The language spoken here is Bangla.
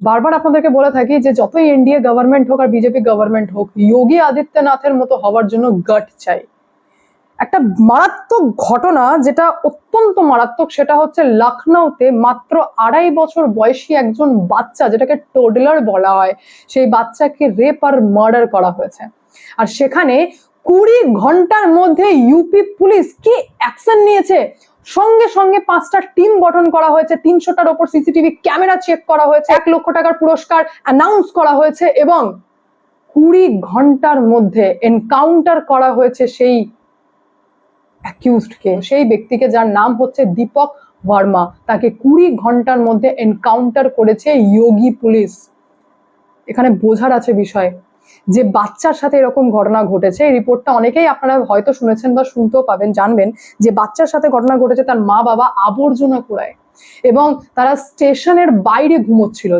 বারবার আপনাদেরকে বলে থাকি যে যতই এনডিএ গভর্নমেন্ট হোক আর বিজেপি গভর্নমেন্ট হোক যোগী আদিত্যনাথের মতো হওয়ার জন্য গট চাই। একটা মারাত্মক ঘটনা যেটা অত্যন্ত মারাত্মক, সেটা হচ্ছে লখনৌতে মাত্র আড়াই বছর বয়সী একজন বাচ্চা, যেটাকে টোডলার বলা হয়, সেই বাচ্চাকে রেপ আর মার্ডার করা হয়েছে। আর সেখানে কুড়ি ঘণ্টার মধ্যে ইউপি পুলিশ কি অ্যাকশন নিয়েছে? সঙ্গে সঙ্গে পাঁচটা টিম গঠন করা হয়েছে। তিনশোটার ওপর সিসিটিভি ক্যামেরা চেক করা হয়েছে। এক লক্ষ টাকার পুরস্কার অ্যানাউন্স করা হয়েছে এবং কুড়ি ঘণ্টার মধ্যে এনকাউন্টার করা হয়েছে সেই অ্যাকিউজডকে সেই ব্যক্তিকে যার নাম হচ্ছে দীপক ভার্মা তাকে কুড়ি ঘণ্টার মধ্যে এনকাউন্টার করেছে যোগী পুলিশ। এখানে বোঝার আছে বিষয়। যে বাচ্চার সাথে এরকম ঘটনা ঘটেছে, এই রিপোর্টটা অনেকেই আপনারা হয়তো শুনেছেন বা শুনতেও পাবেন, জানবেন যে বাচ্চার সাথে ঘটনা ঘটেছে তার মা বাবা আবর্জনা কুড়ায় এবং তারা স্টেশনের বাইরে ঘুমোচ্ছিল।